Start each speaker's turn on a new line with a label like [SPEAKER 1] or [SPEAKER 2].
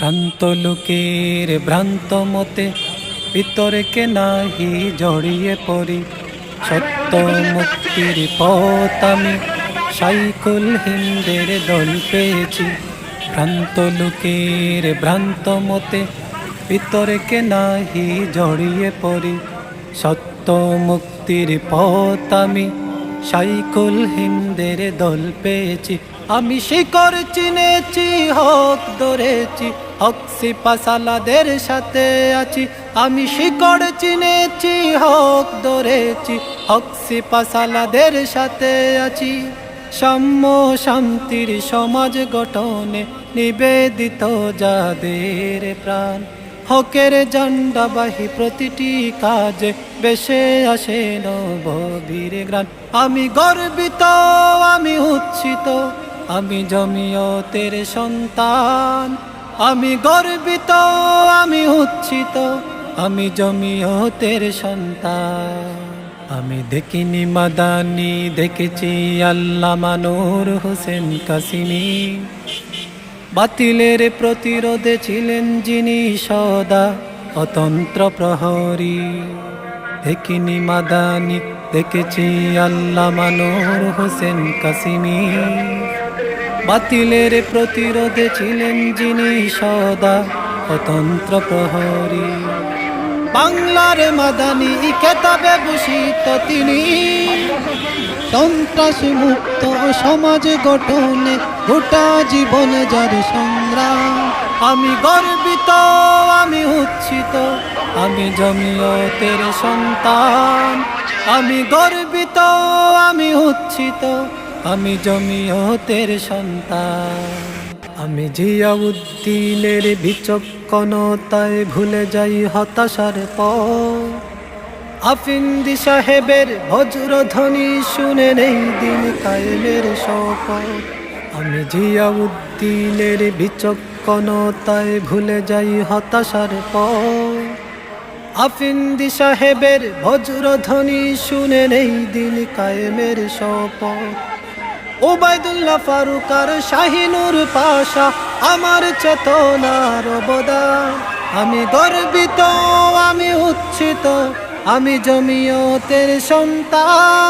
[SPEAKER 1] ভ্রান্ত লোকের ভ্রান্ত মতে ভিতরকে নাহি জড়িয়ে পড়ি। সত্য মুক্তির পথ আমি সাইকুল হিন্দের দল পেয়েছি। ভ্রান্ত লোকের ভ্রান্ত মতে ভিতরকে নাহি জড়িয়ে পড়ি। সত্য মুক্তির পথ আমি সাইকুল হিন্দের দল পেয়েছি। আমি শিকর চিনেছি, হক ধরেছি হক সিপাসালাদের সাথে আছি। আমি শিকড় চিনেছি, হক ধরেছি হক সিপাসালাদের সাথে আছি। সাম্য শান্তির সমাজ গঠনে নিবেদিত যাদের প্রাণ। হকের জন্ডাবাহী প্রতিটি কাজে বেশে আসে নবীর গ্রান আমি গর্বিত, আমি উচ্ছিত, আমি জমিয়তের সন্তান। আমি গর্বিত, আমি উচ্ছিত, আমি জমিয়তের সন্তান। আমি দেখিনি মাদানি, দেখেছি আল্লাহ মানুর হোসেন কাসিমি। বাতিলের প্রতিরোধে ছিলেন যিনি সদা অতন্ত্র প্রহরী। দেখিনি মাদানি, দেখেছি আল্লাহ মানোর হোসেন কাসিমি। বাতিলের প্রতিরোধে ছিলেন যিনি সদা অতন্ত্র প্রহরী। বাংলার মাদানি, কেতাবে ভূষিত তিনি। সন্ত্রাস মুক্ত সমাজ গঠনে গোটা জীবন যার সংগ্রাম। আমি গর্বিত, আমি উচ্ছিত, আমি জমিয়তের সন্তান। আমি গর্বিত, আমি উচ্ছিত, আমি জমিয়তের সন্তান। আমি জিয়াউদ্দিনের বিচক্ষণতায় ভুলে যাই হতাশার পর আফিন্দি সাহেবের বজ্রধ্বনি শুনে নেই দিন কায়েমের শপথ। আমি জিয়াউদ্দিনের বিচক্ষণতায় ভুলে যাই হতাশার পর আফিন্দি সাহেবের বজ্রধ্বনি শুনে নেই দিন কায়েমের শপথ। ওবায়দুল্লাহ ফারুক আর শাহিনুর পাশা আমার চেতনার অবদান। আমি গর্বিত, আমি উচ্ছিত আমি জমিয়তের সন্তান।